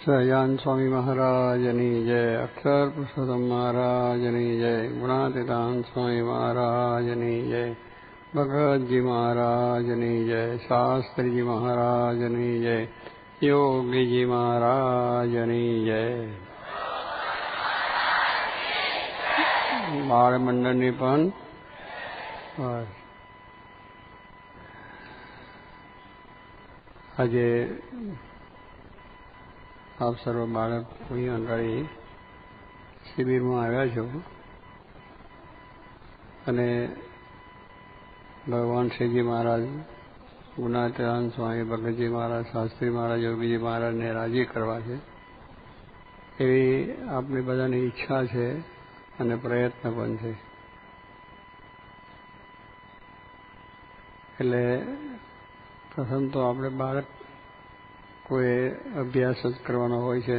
સહજાન સ્વામી મહારાજની જય અક્ષર પુરુષોત્તમ મહારાજની જય ગુણાતીતાન સ્વામી મહારાજની જય ભગતજી મહારાજની જય શાસ્ત્રીજી મહારાજની જય યોગીજી મહારાજની જય બાળ મંડળની પણ આજે આપ સર્વ બાળક મંડળી શિબિરમાં આવ્યા છો? અને ભગવાન શ્રીજી મહારાજ ગુણાત્યાન સ્વામી ભગતજી મહારાજ, શાસ્ત્રી મહારાજ, યોગીજી મહારાજને રાજી કરવા છે. એવી આપણી બધાની ઈચ્છા છે અને પ્રયત્ન પણ છે. એટલે પ્રથમ તો આપણે બાળક કોઈ અભ્યાસ જ કરવાનો હોય છે.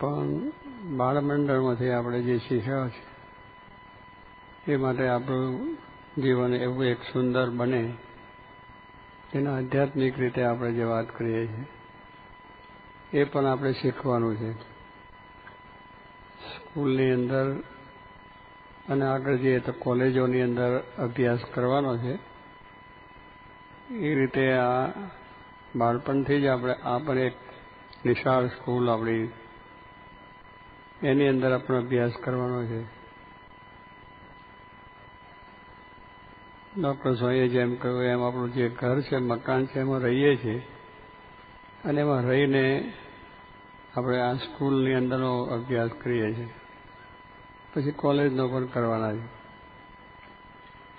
પણ બાળમંડળમાંથી આપણે જે શીખ્યા છે, એ માટે આપણું જીવન એવું એક સુંદર બને એના આધ્યાત્મિક રીતે આપણે જે વાત કરીએ છીએ, એ પણ આપણે શીખવાનું છે. સ્કૂલની અંદર અને આગળ જઈએ તો કોલેજોની અંદર અભ્યાસ કરવાનો છે. એ રીતે આ બાળપણથી જ આપણે, આ પણ એક નિશાળ સ્કૂલ આપણી. એની અંદર આપણો અભ્યાસ કરવાનો છે. ડૉક્ટર સ્વામીએ જેમ કહ્યું, એમ આપણું જે ઘર છે, મકાન છે, એમાં રહીએ છીએ. અને એમાં રહીને આપણે આ સ્કૂલની અંદરનો અભ્યાસ કરીએ છીએ. પછી કોલેજનો પણ કરવાના છે.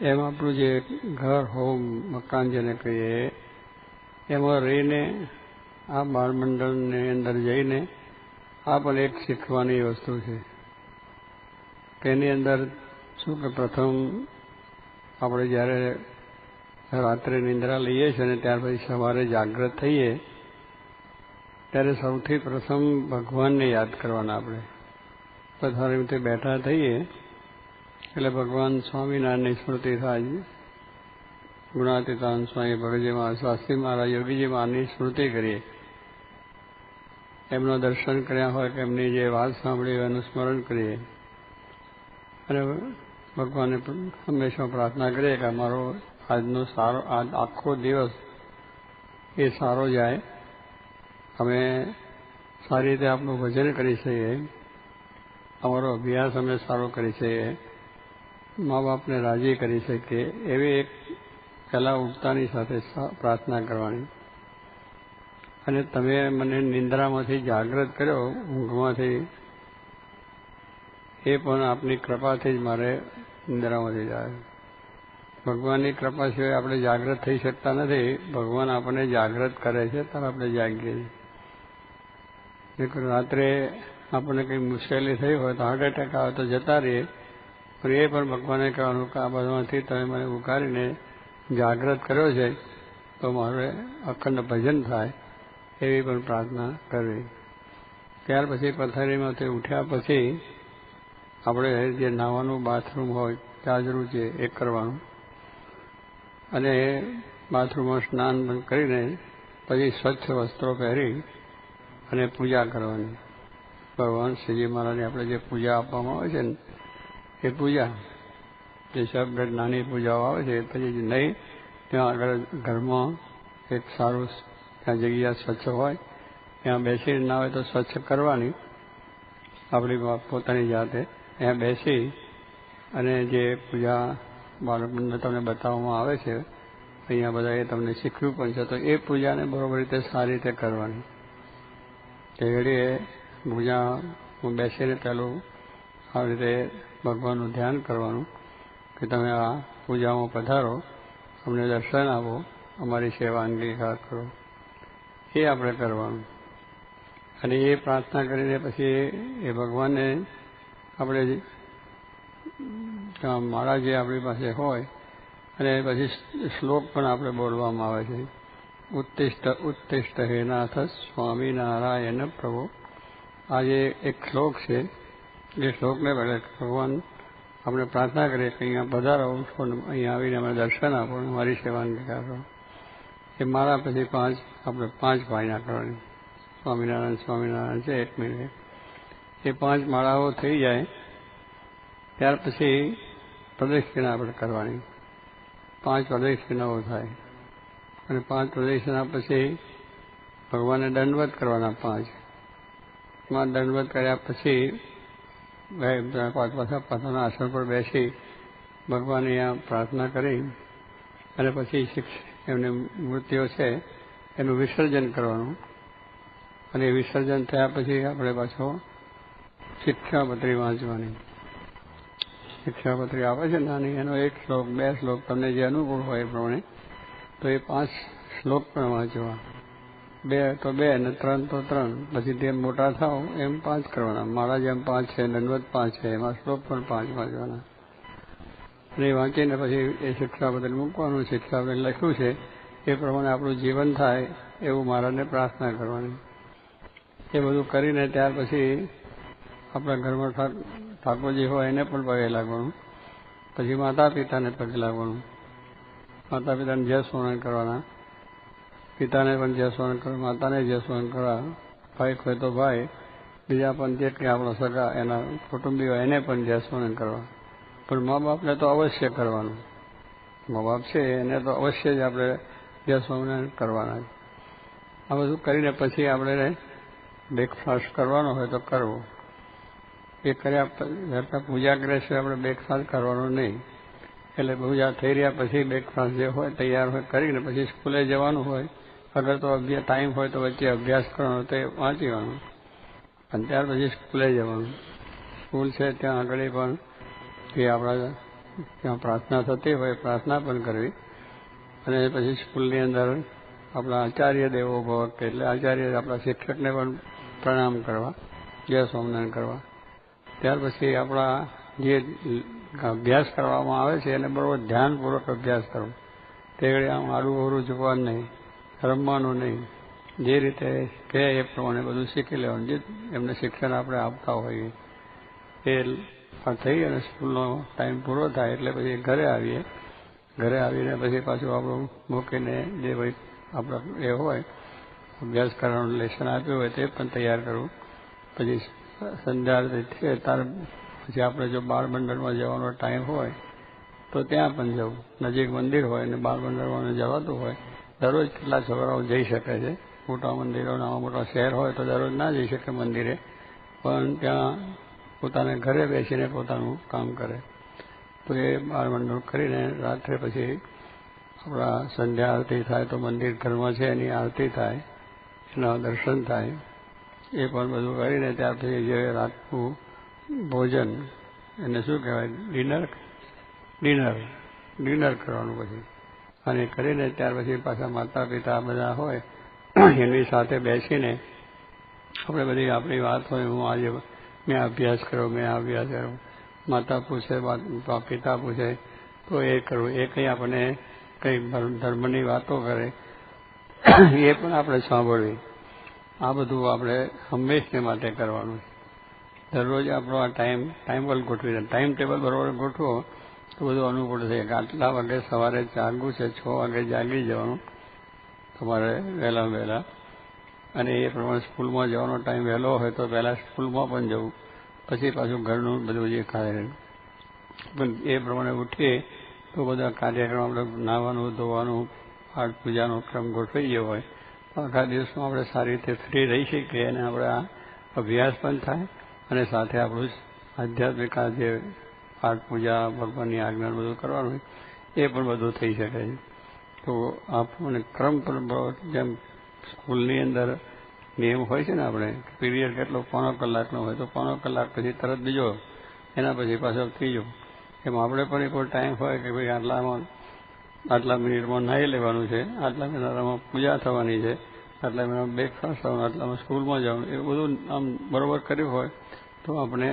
એમ આપણું જે ઘર, હોમ, મકાન જેને કહીએ એમાં રહીને આ બાળમંડળની અંદર જઈને આ પણ એક શીખવાની વસ્તુ છે. તેની અંદર શું કે પ્રથમ આપણે જ્યારે રાત્રે નિંદ્રા લઈએ છીએ અને ત્યાર પછી સવારે જાગૃત થઈએ, ત્યારે સૌથી પ્રથમ ભગવાનને યાદ કરવાના આપણે. પથારી રીતે બેઠા થઈએ, એટલે ભગવાન સ્વામિનારાયણની સ્મૃતિ થાય. ગુણાતીતાન સ્વામી ભગતજી મહારાજ શાસ્ત્રી મહારાજ યોગીજી મહારાજની સ્મૃતિ કરીએ. એમનો દર્શન કર્યા હોય કે એમની જે વાત સાંભળી હોય એનું સ્મરણ કરીએ. અને ભગવાનને હંમેશા પ્રાર્થના કરીએ કે અમારો આજનો સારો, આજ આખો દિવસ એ સારો જાય. અમે સારી રીતે આપણું ભજન કરી શકીએ. અમારો અભ્યાસ અમે સારો કરી શકીએ. મા બાપને રાજી કરી શકીએ. એવી એક પહેલાં ઉઠતાની સાથે પ્રાર્થના કરવાની. અને તમે મને નિંદ્રામાંથી જાગૃત કર્યો, ઊંઘમાંથી, એ પણ આપની કૃપાથી જ મારે નિંદ્રામાંથી જાય. ભગવાનની કૃપા સિવાય આપણે જાગૃત થઈ શકતા નથી. ભગવાન આપણને જાગૃત કરે છે, ત્યારે આપણે જાગીએ છીએ. રાત્રે આપણને કંઈ મુશ્કેલી થઈ હોય તો હાર્ટ એટેક આવે તો જતા રહીએ. પણ એ પણ ભગવાને કહેવાનું કે આ બધામાંથી તમે મને ઉકારીને જાગૃત કર્યો છે, તો મારે અખંડ ભજન થાય એવી પણ પ્રાર્થના કરવી. ત્યાર પછી પથારીમાંથી ઉઠ્યા પછી આપણે જે નાવાનું બાથરૂમ હોય, ચાજરું છે, એ કરવાનું. અને બાથરૂમમાં સ્નાન કરીને પછી સ્વચ્છ વસ્ત્રો પહેરી અને પૂજા કરવાની. ભગવાન શ્રીજી મહારાજને આપણે જે પૂજા આપવામાં આવે છે ને, એ પૂજા જે શબ્દ નાની પૂજાઓ આવે છે પછી નહીં, ત્યાં આગળ ઘરમાં એક સારું ત્યાં જગ્યા સ્વચ્છ હોય, ત્યાં બેસીને ના હોય તો સ્વચ્છ કરવાની આપણી પોતાની જાતે. ત્યાં બેસી અને જે પૂજા બાળકને તમને બતાવવામાં આવે છે, અહીંયા બધા એ તમને શીખવ્યું પણ છે, તો એ પૂજાને બરોબર રીતે સારી રીતે કરવાની. તે ઘડીએ પૂજા બેસીને પહેલું આવી રીતે ભગવાનનું ધ્યાન કરવાનું. કે તમે આ પૂજામાં પધારો, અમને દર્શન આપો, અમારી સેવા અંગીકાર કરો. એ આપણે કરવાનું. અને એ પ્રાર્થના કરીને પછી એ ભગવાનને આપણે માળા જે આપણી પાસે હોય, અને પછી શ્લોક પણ આપણે બોલવામાં આવે છે. ઉત્તિષ્ઠ ઉત્તિષ્ઠ હે નાથ સ્વામિનારાયણ પ્રભુ. આ જે એક શ્લોક છે એ શ્લોકને પહેલાં ભગવાન આપણે પ્રાર્થના કરીએ કે અહીંયા પધારો અહીંયા આવીને અમે દર્શન આપો મારી સેવા અંગીકાર કરો એ મારા પછી પાંચ, આપણે પાંચ ભાઈના કરવાની. સ્વામિનારાયણ સ્વામિનારાયણ છે, એક મિનિટ. એ પાંચ માળાઓ થઈ જાય, ત્યાર પછી પ્રદક્ષિણા આપણે કરવાની. પાંચ પ્રદક્ષિણાઓ થાય. અને પાંચ પ્રદક્ષિણા પછી ભગવાનને દંડવત કરવાના પાંચ. દંડવત કર્યા પછી પાછા આસન પર બેસી ભગવાનને અહીંયા પ્રાર્થના કરી અને પછી એમની મૂર્તિઓ છે, એનું વિસર્જન કરવાનું. અને વિસર્જન થયા પછી આપણે પાછો શિક્ષાપત્રી વાંચવાની. શિક્ષાપત્રી આવે છે નાની, એનો એક શ્લોક, બે શ્લોક, તમને જે અનુકૂળ હોય એ પ્રમાણે, તો એ પાંચ શ્લોક પણ વાંચવા. બે, તો બે ને ત્રણ, તો ત્રણ. પછી જેમ મોટા થાવ એમ પાંચ કરવાના. મારા જેમ પાંચ છે, દંડવત પાંચ છે, એમાં શ્લોક પણ પાંચ વાંચવાના. અને વાંચીને પછી એ શિક્ષાપત્રી મૂકવાનું, શિક્ષા બદલ લખ્યું છે, એ પ્રમાણે આપણું જીવન થાય એવું મહારાજને પ્રાર્થના કરવાની. એ બધું કરીને ત્યાર પછી આપણા ઘરમાં ઠાકોરજી હોય એને પણ પગે લાગવાનું. પછી માતા પિતાને પગે લાગવાનું. માતા પિતાને જય સ્મરણ કરવાના. પિતાને પણ જય સ્મરણ કરવા માતાને જય સ્મરણ કરવા ભાઈ હોય તો ભાઈ, બીજા પણ જે કંઈ આપણા સગા, એના કુટુંબી હોય એને પણ જય સ્મરણ કરવા પણ મા બાપને તો અવશ્ય કરવાનું. મા બાપ છે, એને તો અવશ્ય જ આપણે જય સ્મરણ કરવાના આ બધું કરીને પછી આપણે બ્રેકફાસ્ટ કરવાનો હોય તો કરવો. એ કર્યા પછી પૂજા કરે છે, આપણે બ્રેકફાસ્ટ કરવાનું નહીં. એટલે પૂજા થઈ રહ્યા પછી બ્રેકફાસ્ટ જે હોય, તૈયાર હોય, કરીને પછી સ્કૂલે જવાનું હોય. અગર તો ટાઈમ હોય તો વચ્ચે અભ્યાસ કરવાનો, તે એ વાંચવાનું અને ત્યાર પછી સ્કૂલે જવાનું. સ્કૂલ છે ત્યાં આગળ પણ જે આપણા, ત્યાં પ્રાર્થના થતી હોય, પ્રાર્થના પણ કરવી. અને પછી સ્કૂલની અંદર આપણા આચાર્ય દેવો ભવક, એટલે આચાર્ય આપણા શિક્ષકને પણ પ્રણામ કરવા, જય સ્વામિનારાયણ કરવા. ત્યાર પછી આપણા જે અભ્યાસ કરવામાં આવે છે, એને બરોબર ધ્યાનપૂર્વક અભ્યાસ કરવો. તે આમ આડું અવરું જોવાનું નહીં. રમવાનું નહીં. જે રીતે કહે એ પ્રમાણે બધું શીખી લેવાનું. જે એમને શિક્ષણ આપણે આપતા હોઈએ, એ થઈ અને સ્કૂલનો ટાઈમ પૂરો થાય એટલે પછી ઘરે આવીએ. ઘરે આવીને પછી પાછું આપણું મૂકીને જે ભાઈ આપણો એ હોય, અભ્યાસ કરવાનું લેસન આપ્યું હોય તે પણ તૈયાર કરવું પછી સંધ્યા છે ત્યારે પછી આપણે જો બાળ મંડળમાં જવાનો ટાઈમ હોય, તો ત્યાં પણ જવું. નજીક મંદિર હોય અને બાળ મંડળમાં જવાતું હોય દરરોજ કેટલા છોકરાઓ જઈ શકે છે? મોટા મંદિરો નાવા મોટા શહેર હોય તો દરરોજ ના જઈ શકે મંદિરે. પણ ત્યાં પોતાને ઘરે બેસીને પોતાનું કામ કરે. તો એ બાળ મંડળ કરીને રાત્રે પછી આપણા સંધ્યા આરતી થાય તો મંદિર ઘરમાં છે, એની આરતી થાય, એના દર્શન થાય. એ પણ બધું કરીને ત્યાર પછી જે રાતનું ભોજન, એને શું કહેવાય? ડિનર? ડિનર. ડિનર કરવાનું પછી. અને કરીને ત્યાર પછી પાછા માતા પિતા બધા હોય એની સાથે બેસીને આપણે બધી આપણી વાત હોય, હું આજે મેં અભ્યાસ કર્યો, મેં અભ્યાસ કર્યો. માતા પૂછે પિતા પૂછે, તો એ કરવું એ કંઈ આપણને કંઈ ધર્મની વાતો કરે, એ પણ આપણે સાંભળવી. આ બધું આપણે હંમેશને માટે કરવાનું દરરોજ આપણો આ ટાઈમ ટાઈમ પર ગોઠવી ટાઈમ ટેબલ બરોબર ગોઠવો તો બધું અનુકૂળ થઈ કે આટલા વાગે સવારે જાગવું છે, છ વાગે જાગી જવાનું, તમારે વહેલા વહેલા. અને એ પ્રમાણે સ્કૂલમાં જવાનો ટાઈમ વહેલો હોય તો પહેલાં સ્કૂલમાં પણ જવું. પછી પાછું ઘરનું બધું જે ખાય પણ એ પ્રમાણે ઉઠીએ તો બધા કાર્યક્રમ આપણે નાહવાનું, ધોવાનું, પાઠ પૂજાનો ક્રમ ગોઠવી ગયો હોય. આખા દિવસમાં આપણે સારી રીતે ફ્રી રહી શકીએ અને આપણે આ અભ્યાસ પણ થાય અને સાથે આપણું આધ્યાત્મિક આ જે પાઠ પૂજા, ભગવાનની આજ્ઞા બધું કરવાનું હોય, એ પણ બધું થઈ શકે છે. તો આપણને ક્રમ પર જેમ સ્કૂલની અંદર નિયમ હોય છે ને આપણે પીરિયડ કેટલો, પોણો કલાકનો હોય, તો પોણો કલાક પછી તરત બીજો, એના પછી પાછો ત્રીજો. એમ આપણે પણ એક ટાઈમ હોય કે ભાઈ આટલામાં, આટલા મિનિટમાં નાહી લેવાનું છે, આટલા મિનિટમાં પૂજા થવાની છે, આટલા મિનિટમાં બ્રેકફાસ્ટ થવાનું, આટલામાં સ્કૂલમાં જવાનું એ બધું આમ બરોબર કર્યું હોય, તો આપણે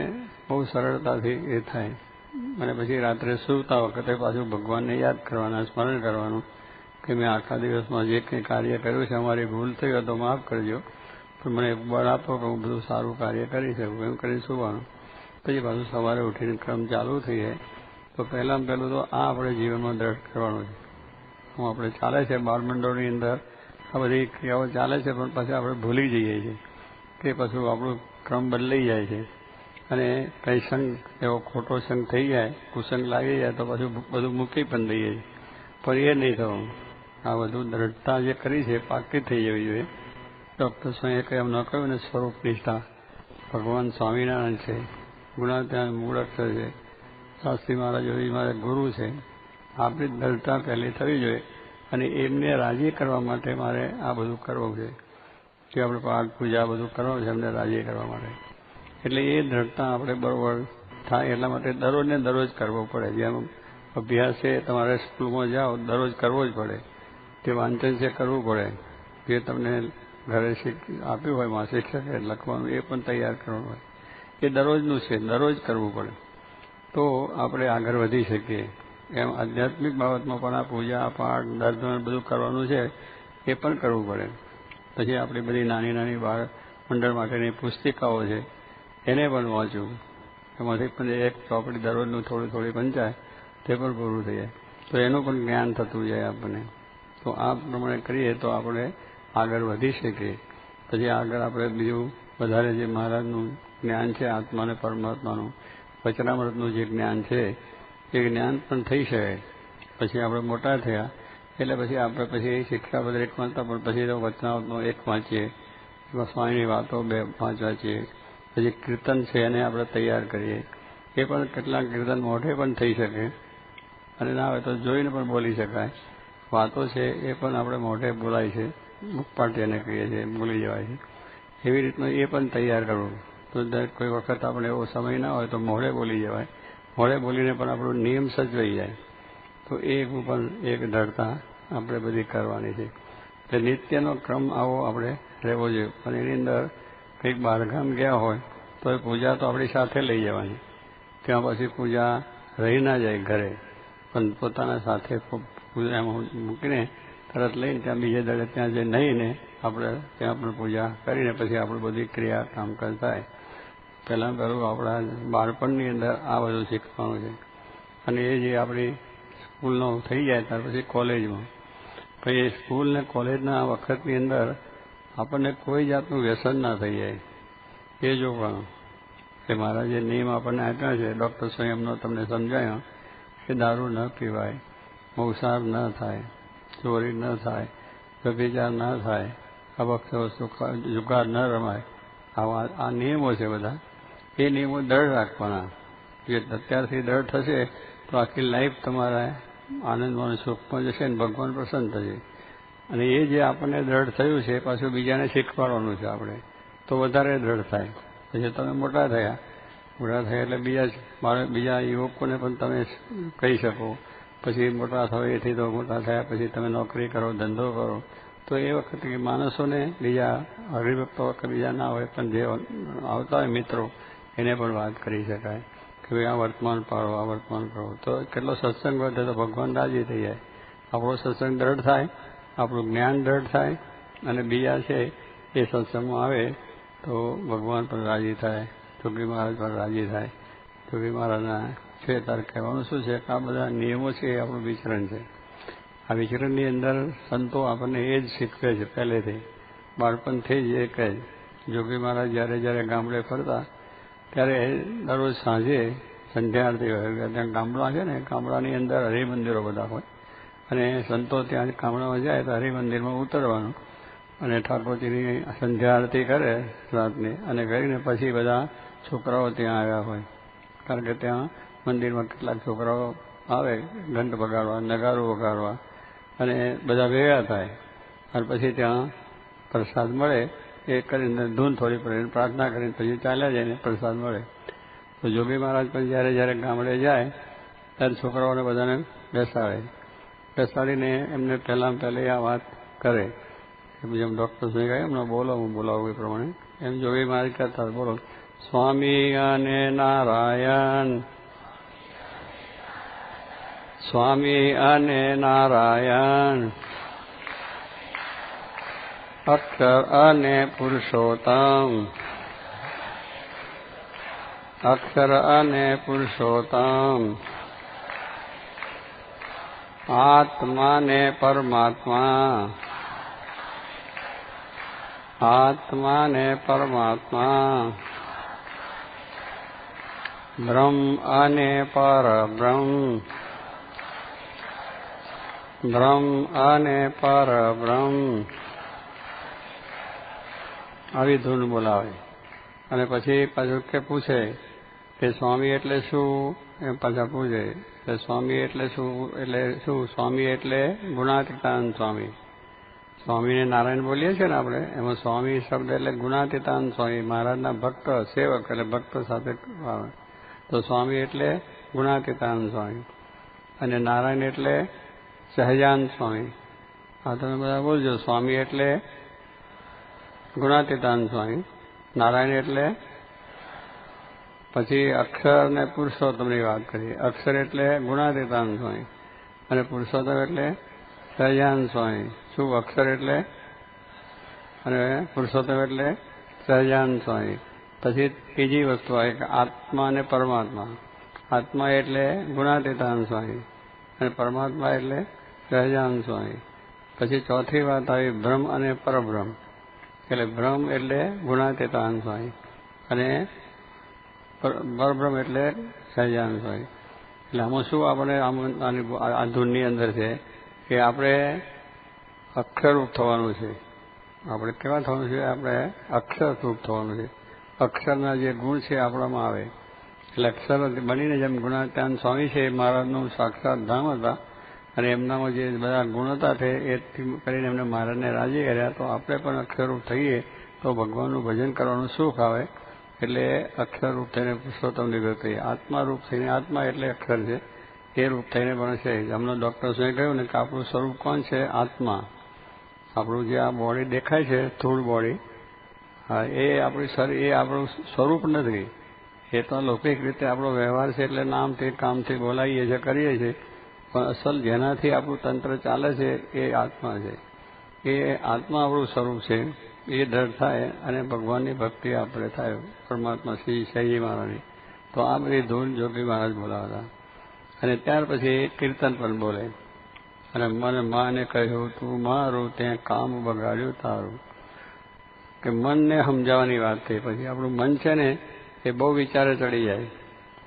બહુ સરળતાથી એ થાય. અને પછી રાત્રે સૂતા વખતે પાછું ભગવાનને યાદ કરવાના, સ્મરણ કરવાનું કે મેં આખા દિવસમાં જે કંઈ કાર્ય કર્યું છે, અમારી ભૂલ થઈ હોય તો માફ કરજો. પણ મને બળ આપો કે હું બધું સારું કાર્ય કરી શકું, એમ કરી સુવાનું. પછી પાછું સવારે ઉઠીને ક્રમ ચાલુ થઈ જાય. તો પહેલાં પહેલું તો આ આપણે જીવનમાં દ્રઢ કરવાનું છે. હું આપણે ચાલે છે બાળમંડળની અંદર, આ બધી ક્રિયાઓ ચાલે છે, પણ પછી આપણે ભૂલી જઈએ છીએ કે પછી આપણું ક્રમ બદલાઈ જાય છે. અને કઈ સંગ એવો ખોટો સંગ થઈ જાય, કુસંગ લાગી જાય તો પછી બધું મૂકી પણ દઈએ. પણ એ નહીં થવું. આ બધું દ્રઢતા જે કરી છે, પાકી થઈ જવી જોઈએ. ડૉક્ટર સ્વામીએ એમ ન કહ્યું ને સ્વરૂપ નિષ્ઠા. ભગવાન સ્વામિનારાયણ છે ગુણાત્યાન મૂળ અક્ષર છે, શાસ્ત્રી મહારાજ એવી મારા ગુરુ છે. આપણી દ્રઢતા પહેલી થવી જોઈએ અને એમને રાજી કરવા માટે મારે આ બધું કરવું છે. કે આપણે પાઠ પૂજા બધું કરવું છે, એમને રાજી કરવા માટે. એટલે એ દ્રઢતા આપણે બરોબર થાય એટલા માટે દરરોજ ને દરરોજ કરવો પડે. જેમ અભ્યાસ છે તમારે સ્કૂલમાં જાઓ, દરરોજ કરવો જ પડે. તે વાંચન છે કરવું પડે. જે તમને ઘરે આપ્યું હોય, માં શિક્ષકે લખવાનું, એ પણ તૈયાર કરવાનું હોય. એ દરરોજનું છે, દરરોજ કરવું પડે. તો આપણે આગળ વધી શકીએ. એમ આધ્યાત્મિક બાબતમાં પણ આ પૂજા, પાઠ, દર્શન, બધું કરવાનું છે, એ પણ કરવું પડે. પછી આપણી બધી નાની નાની બાળ મંડળ માટેની પુસ્તિકાઓ છે એને પણ વાંચું. એમાંથી પણ એક ચોપડી દરરોજનું થોડું થોડી પંચાય તે પણ પૂરું થઈ જાય. તો એનું પણ જ્ઞાન થતું જાય આપણને. તો આ પ્રમાણે કરીએ તો આપણે આગળ વધી શકીએ. પછી આગળ આપણે બીજું વધારે જે મહારાજનું જ્ઞાન છે આત્મા અને પરમાત્માનું, વચનામૃતનું જે જ્ઞાન છે, એ જ્ઞાન પણ થઈ શકે. પછી આપણે મોટા થયા, એટલે પછી આપણે પછી શિક્ષાપત્ર એક વાંચતા પણ પછી તો વચનામૃતનો એક વાંચીએ. એમાં સ્વામીની વાતો બે પાંચ વાંચીએ. પછી કીર્તન છે એને આપણે તૈયાર કરીએ. એ પણ કેટલાક કીર્તન મોઢે પણ થઈ શકે. અને ના હોય તો જોઈને પણ બોલી શકાય. વાતો છે એ પણ આપણે મોઢે બોલાય છે. મુખપાટી એને કહીએ છીએ, બોલી જવાય છે. એવી રીતનું એ પણ તૈયાર કરવું. તો કોઈ વખત આપણે એવો સમય ના હોય તો મોઢે બોલી જવાય. મોઢે બોલીને પણ આપણો નિયમ સચવાઈ જાય. તો એ પણ એક ધરતા આપણે બધી કરવાની છે. એટલે નિત્યનો ક્રમ આવો આપણે રહેવો જોઈએ. પણ એની અંદર કંઈક બહારગામ ગયા હોય, તો એ પૂજા તો આપણી સાથે લઈ જવાની. ત્યાં પછી પૂજા રહી ના જાય ઘરે, પણ પોતાના સાથે પૂજામાં મૂકીને તરત લઈને ત્યાં બીજે દળે ત્યાં જે નહીંને આપણે ત્યાં પણ પૂજા કરીને પછી આપણે બધી ક્રિયા કામકાજ થાય પહેલાં પહેલું આપણા બાળપણની અંદર આ બધું શીખવાનું છે. અને એ જે આપણી સ્કૂલનો થઈ જાય ત્યાર પછી કોલેજમાં. પછી એ સ્કૂલ ને કોલેજના વખતની અંદર આપણને કોઈ જાતનું વ્યસન ના થઈ જાય. એ જોવાનું કે મારા જે નિયમ આપણને આપ્યા છે. ડૉક્ટર સ્વયંનો તમને સમજાયો કે દારૂ ન પીવાય મૌસાર ન થાય, ચોરી ન થાય, વ્યભિચાર ન થાય અવક્ષ વસ્તુ જુગાર ન રમાય. આવા, આ નિયમો છે બધા. એ નિયમો દૃઢ રાખવાના. જે અત્યારથી દૃઢ થશે તો આખી લાઈફ તમારા આનંદમાં સુખમાં જશે ને ભગવાન પ્રસન્ન થશે. અને એ જે આપણને દ્રઢ થયું છે, પાછું બીજાને શીખવાડવાનું છે આપણે, તો વધારે દ્રઢ થાય. પછી તમે મોટા થયા. મોટા થયા એટલે બીજા મારે બીજા યુવકોને પણ તમે કહી શકો. પછી મોટા થયો, એથી તો મોટા થયા, પછી તમે નોકરી કરો, ધંધો કરો. તો એ વખતે માણસોને બીજા, હરિભક્તો બીજા ના હોય, પણ જે આવતા હોય મિત્રો, એને પણ વાત કરી શકાય. કે ભાઈ, આ વર્તમાન પાડો, આ વર્તમાન કરો તો કેટલો સત્સંગ વધે તો ભગવાન રાજી થઈ જાય. આપણો સત્સંગ દ્રઢ થાય આપણું જ્ઞાન દ્રઢ થાય અને બીજા છે એ સત્સંગમાં આવે તો ભગવાન પણ રાજી થાય જોગી મહારાજ પણ રાજી થાય. જોગી મહારાજના છે તારે કહેવાનું શું છે? કે આ બધા નિયમો છે એ આપણું વિચરણ છે. આ વિચરણની અંદર સંતો આપણને એ જ શીખવે છે પહેલેથી. બાળપણથી જ એ કહે જોગી મહારાજ જ્યારે જ્યારે ગામડે ફરતા, ત્યારે દરરોજ સાંજે સંધ્યા આરતી હોય. ત્યાં ગામડા છે ને, ગામડાની અંદર હરિમંદિરો બધા હોય. અને સંતો ત્યાં ગામડામાં જાય તો હરિમંદિરમાં ઉતરવાનું અને ઠાકોરજીની સંધ્યા આરતી કરે રાતની અને કરીને પછી બધા છોકરાઓ ત્યાં આવ્યા હોય. કારણ કે ત્યાં મંદિરમાં કેટલાક છોકરાઓ આવે, ઘંટ વગાડવા, નગારું વગાડવા અને બધા ભેગા થાય. અને પછી ત્યાં પ્રસાદ મળે, એ કરીને ધૂન થોડી પડીને પ્રાર્થના કરીને પછી ચાલ્યા જાય ને પ્રસાદ મળે. તો જોગી મહારાજ પણ જ્યારે જ્યારે ગામડે જાય, ત્યારે છોકરાઓને બધાને બેસાડે. બેસાડીને એમને પહેલાં પહેલી આ વાત કરે. જેમ ડૉક્ટર શ્રી કહે, એમને બોલો, હું બોલાવું એ પ્રમાણે. એમ જોગી મારી કરતા બોલો, સ્વામી અને નારાયણ. સ્વામી અને નારાયણ. અક્ષર અને પુરુષોત્તમ. અક્ષર અને પુરુષોત્તમ. આત્મા ને પરમાત્મા આત્મા ને પરમાત્મા બ્રહ્મ અને પરબ્રહ્મ બ્રહ્મ અને પરબ્રહ્મ આવી ધૂન બોલાવે અને પછી પાછું કે પૂછે કે સ્વામી એટલે શું એમ પાછા પૂછે કે સ્વામી એટલે શું? એટલે શું? સ્વામી એટલે ગુણાતીતાન સ્વામી. સ્વામીને નારાયણ બોલીએ છીએ ને આપણે, એમાં સ્વામી શબ્દ એટલે ગુણાતીતાન સ્વામી. મહારાજના ભક્ત, સેવક એટલે ભક્ત સાથે તો સ્વામી એટલે ગુણાતીતાન સ્વામી. અને નારાયણ એટલે સહજાન સ્વામી. આ તમે બધા બોલજો, સ્વામી એટલે ગુણાતીતાન સ્વામી. નારાયણ એટલે પછી અક્ષર અને પુરુષોત્તમની વાત કરીએ. અક્ષર એટલે ગુણાતીતાન સ્વામી અને પુરુષોત્તમ એટલે સહજાન સ્વામી. શું અક્ષર એટલે? અને પુરુષોત્તમ એટલે સહજાન સ્વામી. પછી ત્રીજી વસ્તુ આવે કે આત્મા અને પરમાત્મા. આત્મા એટલે ગુણાતીતાન સ્વામી અને પરમાત્મા એટલે સહજાન સ્વામી. પછી ચોથી વાત આવી બ્રહ્મ અને પરબ્રહ્મ. એટલે બ્રહ્મ એટલે ગુણાતીતાન સ્વામી. અને પરબ્રહ્મ એટલે સહજાન સ્વામી. એટલે આમાં શું આપણે આમ આ ધૂનની અંદર છે કે આપણે અક્ષરરૂપ થવાનું છે. આપણે કેવા થવાનું છે? આપણે અક્ષરરૂપ થવાનું છે. અક્ષરના જે ગુણ છે આપણામાં આવે. એટલે અક્ષર બનીને જેમ ગુણાત્યાન સ્વામી છે મહારાજનું સાક્ષાત ધામ હતા. અને એમનામાં જે બધા ગુણ હતા છે એથી કરીને એમને મહારાજને રાજી કર્યા. તો આપણે પણ અક્ષરરૂપ થઈએ તો ભગવાનનું ભજન કરવાનું સુખ આવે. એટલે અક્ષરરૂપ થઈને પુરુષોત્તમ નિગર થઈએ આત્મા રૂપ થઈને, આત્મા એટલે અક્ષર છે. એ રૂપ થઈને પણ છે. હમણાં ડૉક્ટર્સોએ કહ્યું ને કે આપણું સ્વરૂપ કોણ છે? આત્મા. આપણું જે આ બોડી દેખાય છે સ્થૂળ બોડી હા, એ આપણી શરીર, એ આપણું સ્વરૂપ નથી. એ તો લૌકિક રીતે આપણો વ્યવહાર છે એટલે નામથી, કામથી બોલાવીએ છીએ કરીએ છીએ પણ અસલ જેનાથી આપણું તંત્ર ચાલે છે, એ આત્મા છે. એ આત્મા આપણું સ્વરૂપ છે. એ દ્રઢ થાય અને ભગવાનની ભક્તિ આપણે થાય, પરમાત્મા શ્રી શૈજી મહારાજની. તો આ બધી ધૂન જોગી મહારાજ બોલાવતા. અને ત્યાર પછી કીર્તન પણ બોલે. અને મને માને કહ્યું, તું મારું ત્યાં કામ બગાડ્યું તારું. કે મનને સમજાવવાની વાત થઈ. પછી આપણું મન છે ને, એ બહુ વિચારે ચડી જાય.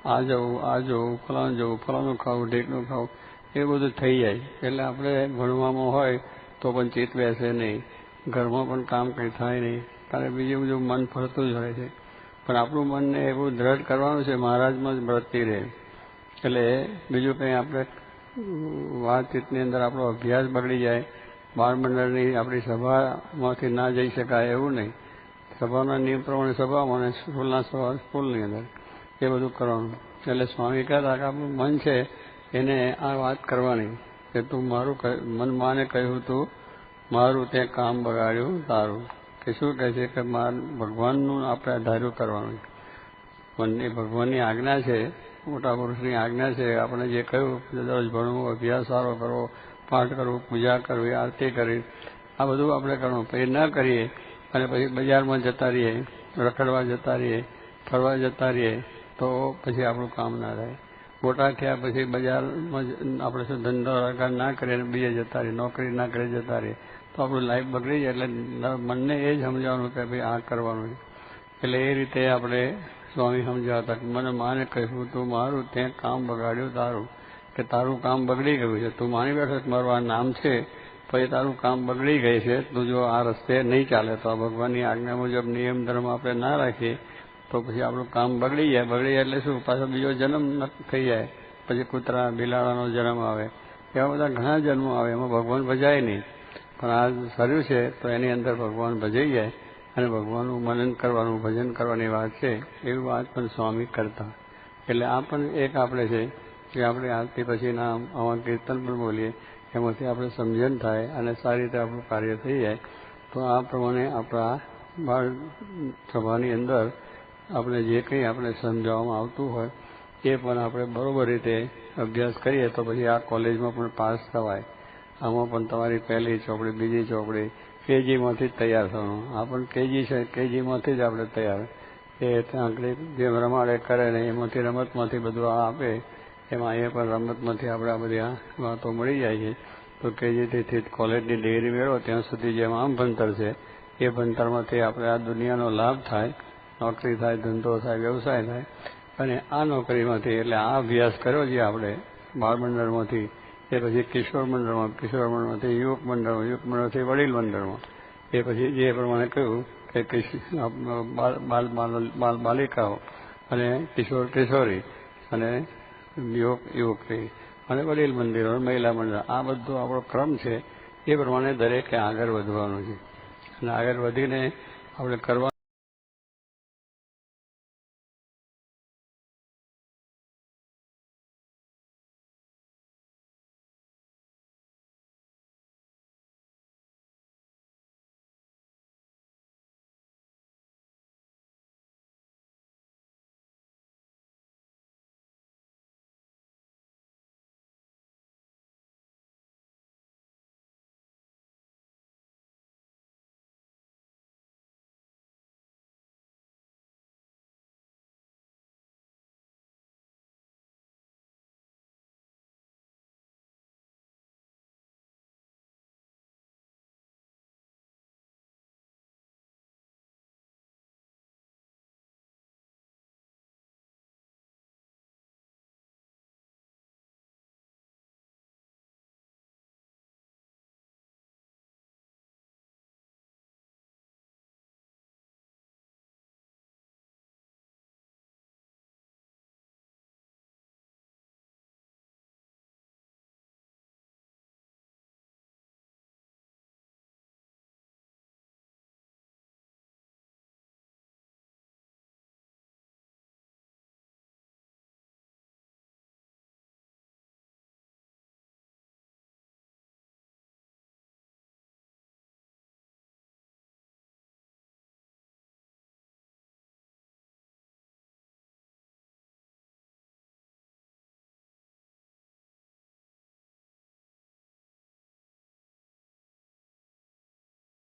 આ જવું આ જવું, ફલાણું જવું, ફલાણું ખાવું ઢેકનું ખાવું, એ બધું થઈ જાય. એટલે આપણે ભણવામાં હોય તો પણ ચિત્ત બેસે નહીં. ઘરમાં પણ કામ કંઈ થાય નહીં. કારણ બીજું બધું મન ફરતું જ હોય છે. પણ આપણું મનને એવું દ્રઢ કરવાનું છે, મહારાજમાં જ વ્રતતી રહે. એટલે બીજું કંઈ આપણે વાતચીતની અંદર આપણો અભ્યાસ બગડી જાય. બાળ મંડળની આપણી સભામાંથી ના જઈ શકાય એવું નહીં. સભાના નિયમ પ્રમાણે સભામાં અને સ્કૂલના સભા સ્કૂલની અંદર એ બધું કરવાનું. એટલે સ્વામી કહેતા કે આપણું મન છે એને આ વાત કરવાની. કે તું મારું મન માને કહ્યું તું મારું તે કામ બગાડ્યું, તારું. કે શું કહે છે કે ભગવાનનું આપણે ધાર્યું કરવાનું મનની ભગવાનની આજ્ઞા છે, મોટા પુરુષની આજ્ઞા છે, આપણે જે કહ્યું દરરોજ ભણવું, અભ્યાસ સારો કરવો, પાઠ કરવું, પૂજા કરવી, આરતી કરવી, આ બધું આપણે કરવું પછી ન કરીએ, અને પછી બજારમાં જતા રહીએ, રખડવા જતા રહીએ, ફરવા જતા રહીએ, તો પછી આપણું કામ ના થાય મોટા થયા પછી બજારમાં આપણે શું ધંધો રોજગાર ના કરીએ અને બીજે જતા રહીએ, નોકરી ના કરી જતા રહીએ, તો આપણું લાઈફ બગડી જાય એટલે મનને એ જ સમજાવવાનું કે ભાઈ આ કરવાનું એટલે એ રીતે આપણે સ્વામી સમજાવતા મને માને કહ્યું તું મારું તે કામ બગાડ્યું તારું, કે તારું કામ બગડી ગયું છે. તું માની બેઠો મારું આ નામ છે, પછી તારું કામ બગડી ગઈ છે, તું જો આ રસ્તે નહીં ચાલે તો આ ભગવાનની આજ્ઞા મુજબ નિયમ ધર્મ આપણે ના રાખીએ તો પછી આપણું કામ બગડી જાય. બગડી જાય એટલે શું? પાછો બીજો જન્મ થઈ જાય. પછી કૂતરા, બિલાડાનો જન્મ આવે. એવા બધા ઘણા જન્મો આવે. એમાં ભગવાન ભજાય નહીં. પણ આ શરીર છે તો એની અંદર ભગવાન ભજાઈ જાય અને ભગવાનનું મનન કરવાનું, ભજન કરવાની વાત છે. એવી વાત પણ સ્વામી કરતા. એટલે આ પણ એક આપણે છે કે આપણે આજથી પછીના આવા કીર્તન પણ બોલીએ. એમાંથી આપણે સમજણ થાય અને સારી રીતે આપણું કાર્ય થઈ જાય. તો આ પ્રમાણે આપણા બાળ સભાની અંદર આપણે જે કંઈ આપણે સમજાવવામાં આવતું હોય, એ પણ આપણે બરોબર રીતે અભ્યાસ કરીએ તો પછી આ કોલેજમાં પણ પાસ થવાય. આમાં પણ તમારી પહેલી ચોપડી, બીજી ચોપડી, કેજીમાંથી જ તૈયાર થવાનું. આ પણ કેજી છે, કેજીમાંથી જ આપણે તૈયાર. એ ત્યાં જેમ રમાડે કરે ને એમાંથી રમતમાંથી બધું આ આપે, એમાં અહીંયા પણ રમતમાંથી આપણે આ બધી વાતો મળી જાય છે. તો કેજીથી કોલેજની ડિગ્રી મેળવો, ત્યાં સુધી જેમ આમ ભણતર છે, એ ભણતરમાંથી આપણે આ દુનિયાનો લાભ થાય. નોકરી થાય, ધંધો થાય, વ્યવસાય થાય. અને આ નોકરીમાંથી એટલે આ અભ્યાસ કર્યો છે આપણે બાળ મંડળમાંથી એ પછી કિશોર મંડળમાં, કિશોર મંડળમાંથી યુવક મંડળમાં, યુવક મંડળથી વડીલ મંડળમાં. એ પછી જે પ્રમાણે કહ્યું કે બાળ બાલિકાઓ અને કિશોર, કિશોરી અને યુવક યુવકી અને વડીલ મંદિરો મહિલા મંડળ. આ બધો આપણો ક્રમ છે. એ પ્રમાણે દરેકે આગળ વધવાનું છે. અને આગળ વધીને આપણે કરવા